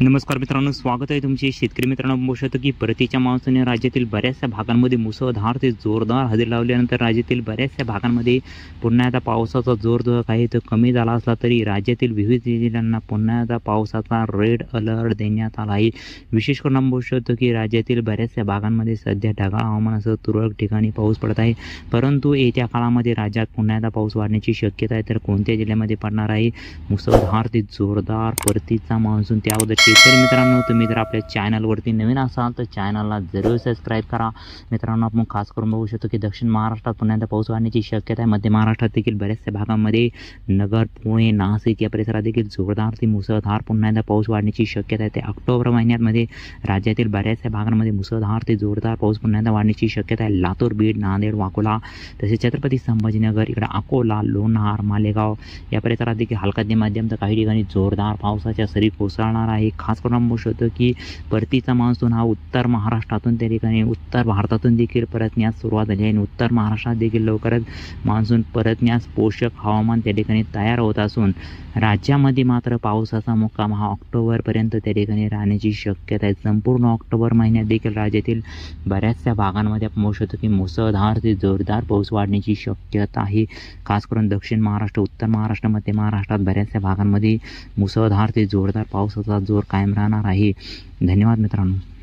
नमस्कार मित्रांनो स्वागत आहे तुमचे शेतकरी मित्रांनो बघू शकतो की परतीच्या मान्सूनने राज्यातील बऱ्याचशा भागांमध्ये मुसळधार ते जोरदार हजेरी लावल्यानंतर राज्यातील बऱ्याचशा भागांमध्ये पुन्हा एकदा पावसाचा जोर जो काही तो कमी झाला असला तरी राज्यातील विविध जिल्ह्यांना पुन्हा एकदा पावसाचा रेड अलर्ट देण्यात आला आहे. विशेष करून आपण बघू शकतो की राज्यातील बऱ्याचशा भागांमध्ये सध्या ढगाळ हवामानासह तुरळक ठिकाणी पाऊस पडत आहे. परंतु येत्या काळामध्ये राज्यात पुन्हा एकदा पाऊस वाढण्याची शक्यता आहे तर कोणत्या जिल्ह्यामध्ये पडणार आहे? मुसळधार ते जोरदार परतीचा मान्सून त्याबद्दल शेतकरी मित्रांनो तुम्ही जर आपल्या चॅनलवरती नवीन असाल तर चॅनलला जरूर सबस्क्राईब करा. मित्रांनो आपण खास करून बघू शकतो की दक्षिण महाराष्ट्रात पुन्हा पाऊस वाढण्याची शक्यता आहे. मध्य महाराष्ट्रात देखील बऱ्याचशा भागांमध्ये नगर पुणे नाशिक या परिसरात देखील जोरदार ते मुसळधार पुन्हा एकदा पाऊस वाढण्याची शक्यता आहे. ते ऑक्टोबर महिन्यामध्ये राज्यातील बऱ्याचशा भागांमध्ये मुसळधार ते जोरदार पाऊस पुन्हा एकदा वाढण्याची शक्यता आहे. लातूर बीड नांदेड वाकोला तसेच छत्रपती संभाजीनगर इकडे अकोला लोणार मालेगाव या परिसरात देखील हलका ते मध्यम तर काही ठिकाणी जोरदार पावसाच्या सरी कोसळणार आहे. खास करून बघू शकतो की परतीचा मान्सून हा उत्तर महाराष्ट्रातून त्या ठिकाणी उत्तर भारतातून देखील परतण्यास सुरुवात झाली आहे आणि उत्तर महाराष्ट्रात देखील लवकरच मान्सून परतण्यास पोषक हवामान त्या ठिकाणी तयार होत असून राज्यामध्ये मात्र पावसाचा मुक्काम हा ऑक्टोबरपर्यंत त्या ठिकाणी राहण्याची शक्यता आहे. संपूर्ण ऑक्टोबर महिन्यात देखील राज्यातील बऱ्याचशा भागांमध्ये आपण बघू शकतो की मुसळधार ते जोरदार पाऊस वाढण्याची शक्यता आहे. खास करून दक्षिण महाराष्ट्र उत्तर महाराष्ट्र मध्य महाराष्ट्रात बऱ्याचशा भागांमध्ये मुसळधार ते जोरदार पावसाचा जोर कायम राहणार आहे. धन्यवाद मित्रांनो.